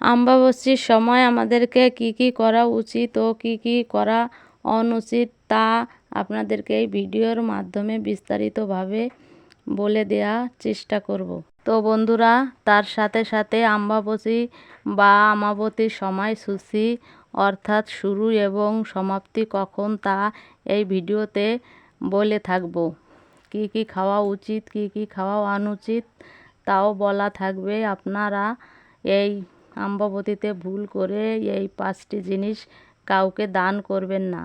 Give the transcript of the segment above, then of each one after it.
অমাবস্যার সময় আমাদেরকে কি কি করা উচিত ও কি কি করা অনুচিত তা আপনাদেরকে এই ভিডিওর মাধ্যমে বিস্তারিতভাবে বলে দেওয়ার চেষ্টা করব। তো বন্ধুরা, তার সাথে সাথে অমাবস্যা বা আমাবতীর সময়সূচি অর্থাৎ শুরু এবং সমাপ্তি কখন তা এই ভিডিওতে বলে থাকব। কি কি খাওয়া উচিত, কি কি খাওয়া অনুচিত তাও বলা থাকবে। আপনারা এই অম্বাবতীতে ভুল করে এই পাঁচটি জিনিস কাউকে দান করবেন না।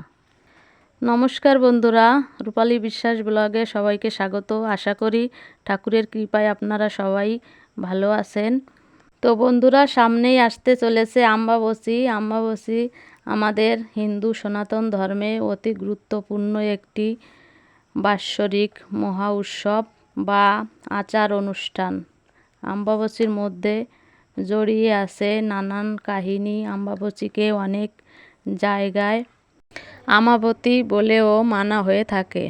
নমস্কার বন্ধুরা, রূপালী বিশ্বাস ব্লগে সবাইকে স্বাগত। আশা করি ঠাকুরের কৃপায় আপনারা সবাই ভালো আছেন। তো বন্ধুরা, সামনেই আসতে চলেছে আম্বাবসী আম্বাবসী আমাদের হিন্দু সনাতন ধর্মে অতি গুরুত্বপূর্ণ একটি বাৎসরিক মহা উৎসব বা আচার অনুষ্ঠান। আম্বাবসীর মধ্যে জড়িয়ে আছে নানান কাহিনী আম্বাবতীকে অনেক জায়গায় আমাবতী বলেও মানা হয়ে থাকে।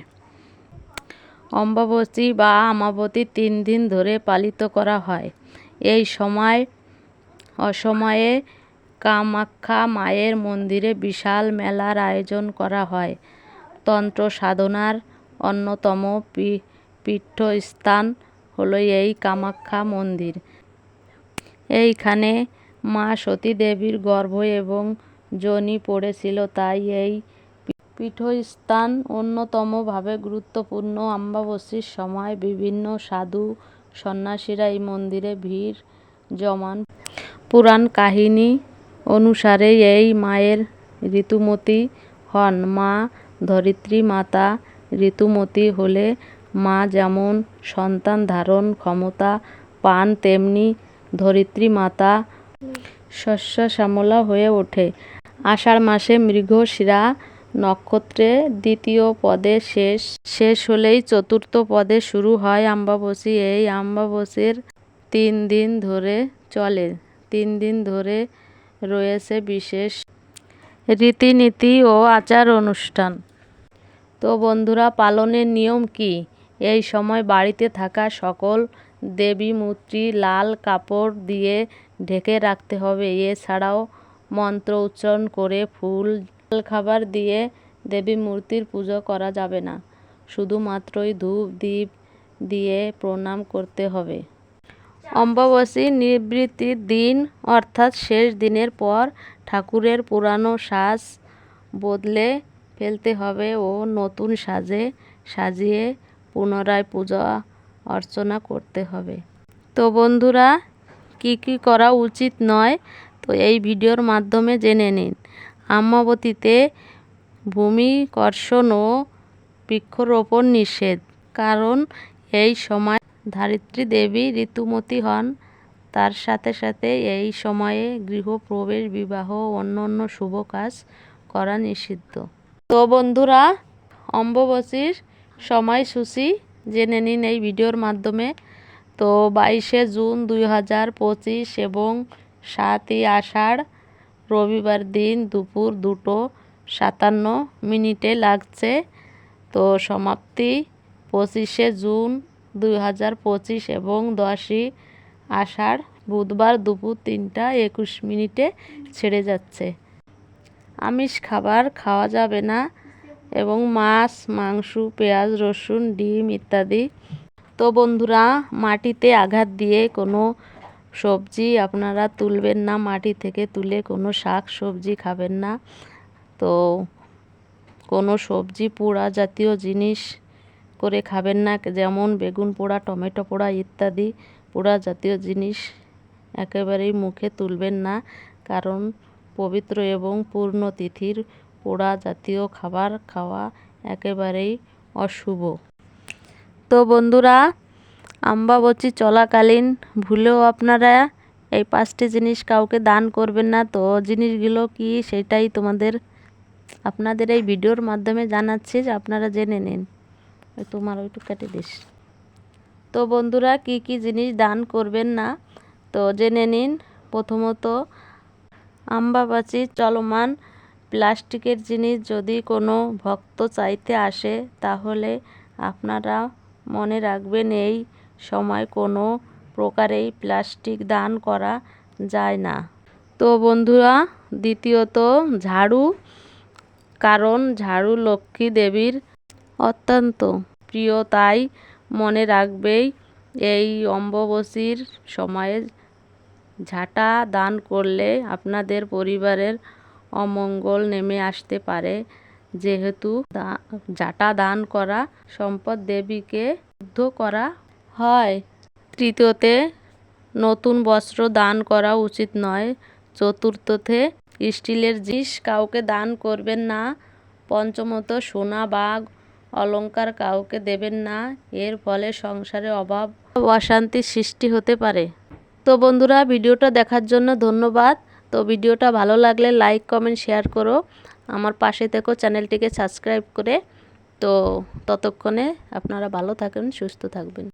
অম্বাবতী বা আমাবতী তিন দিন ধরে পালিত করা হয়। এই সময়, অসময়ে কামাখ্যা মায়ের মন্দিরে বিশাল মেলার আয়োজন করা হয়। তন্ত্র সাধনার অন্যতম পীঠস্থান হলো এই কামাখ্যা মন্দির। এইখানে মা সতী দেবীর গর্ভ এবং যোনি পড়েছিল, তাই এই পীঠস্থান অন্যতমভাবে গুরুত্বপূর্ণ। অমাবস্যার সময় বিভিন্ন সাধু সন্ন্যাসীরা এই মন্দিরে ভিড় জমান। পুরাণ কাহিনী অনুসারে এই মায়ের ঋতুমতী হন। মা ধরিত্রী মাতা ঋতুমতী হলে মা যেমন সন্তান ধারণ ক্ষমতা পান, তেমনি ধরিত্রী মাতা শস্য শ্যামলা হয়ে ওঠে। আষাঢ় মাসে মৃগশিরা নক্ষত্রে দ্বিতীয় পদে শেষ। শেষ হলেই চতুর্থ পদে শুরু হয় অমাবস্যা এই অমাবস্যার তিন দিন ধরে চলে। তিন দিন ধরে রয়েছে বিশেষ রীতিনীতি ও আচার অনুষ্ঠান। তো বন্ধুরা, পালনের নিয়ম কি? এই সময় বাড়িতে থাকা সকল দেবী মূর্তি লাল কাপড় দিয়ে ঢেকে রাখতে হবে। এছাড়াও মন্ত্র উচ্চারণ করে ফুল খাবার দিয়ে দেবী মূর্তির পুজো করা যাবে না। শুধুমাত্রই ধূপ দ্বীপ দিয়ে প্রণাম করতে হবে। অম্বাবসী নিবৃত্তির দিন, অর্থাৎ শেষ দিনের পর, ঠাকুরের পুরানো সাজ বদলে ফেলতে হবে ও নতুন সাজে সাজিয়ে পুনরায় পূজা অর্চনা করতে হবে। তো বন্ধুরা, কি কি করা উচিত নয়, তো এই ভিডিওর মাধ্যমে জেনে নিন। আমাবতীতে ভূমিকর্ষণ ও বৃক্ষরোপণ নিষেধ, কারণ এই সময় ধারিত্রী দেবী ঋতুমতী হন। তার সাথে সাথে এই সময়ে গৃহপ্রবেশ, বিবাহ অন্য অন্য শুভ কাজ করা নিষিদ্ধ। তো বন্ধুরা, অম্বুবাচীর সময়সূচি জেনে নিন এই ভিডিওর মাধ্যমে। তো বাইশে জুন দুই হাজার পঁচিশ এবং সাতই আষাঢ় রবিবার দিন দুপুর দুটো সাতান্ন মিনিটে লাগছে। তো সমাপ্তি পঁচিশে জুন দুই হাজার পঁচিশ এবং দশই আষাঢ় বুধবার দুপুর তিনটা একুশ মিনিটে ছেড়ে যাচ্ছে। আমিষ খাবার খাওয়া যাবে না। এবং মাছ, মাংস, পেঁয়াজ, রসুন, ডিম ইত্যাদি। তো বন্ধুরা, মাটিতে আঘাত দিয়ে কোনো সবজি আপনারা তুলবেন না। মাটি থেকে তুলে কোনো শাক, সবজি খাবেন না। তো কোনো সবজি, পোড়া জাতীয় জিনিস করে খাবেন না। যেমন বেগুন পোড়া, টমেটো পোড়া ইত্যাদি পোড়া জাতীয় জিনিস একেবারেই মুখে তুলবেন না। কারণ পবিত্র এবং পূর্ণ তিথির পোড়া জাতীয় খাবার খাওয়া একেবারেই অশুভ। তো বন্ধুরা, আম্বাবচি চলাকালীন ভুলেও আপনারা এই পাঁচটি জিনিস কাউকে দান করবেন না। তো জিনিসগুলো কি সেটাই তোমাদের, আপনাদের এই ভিডিওর মাধ্যমে জানাচ্ছি, যে আপনারা জেনে নিন। তোমার ওইটু কেটে দিস। তো বন্ধুরা, কি কি জিনিস দান করবেন না? তো জেনে নিন। প্রথমত, আম্বাবাচি চলমান প্লাস্টিকের জিনিস যদি কোনো ভক্ত চাইতে আসে, তাহলে আপনারা মনে রাখবেন এই সময় কোনো প্রকারেই প্লাস্টিক দান করা যায় না। তো বন্ধুরা, দ্বিতীয়ত ঝাড়ু, কারণ ঝাড়ু লক্ষ্মী দেবীর অত্যন্ত প্রিয়, তাই মনে রাখবেই এই অম্বুবাসীর সময়ে ঝাঁটা দান করলে আপনাদের পরিবারের অমঙ্গল নেমে আসতে পারে। যেহেতু জাটা দান করা সম্পদ দেবীকে শুদ্ধ করা হয়, তৃতীয়তে নতুন বস্ত্র দান করা উচিত নয়। চতুর্থতে স্টিলের জিনিস কাউকে দান করবেন না। পঞ্চমত সোনা বা অলংকার কাউকে দেবেন না। এর ফলে সংসারে অভাব, অশান্তির সৃষ্টি হতে পারে। তো বন্ধুরা, ভিডিওটা দেখার জন্য ধন্যবাদ। তো ভিডিওটা ভালো লাগলে লাইক, কমেন্ট, শেয়ার করো। আমার পাশে থেকো, চ্যানেলটিকে সাবস্ক্রাইব করে। তো ততক্ষণে আপনারা ভালো থাকেন, সুস্থ থাকবেন।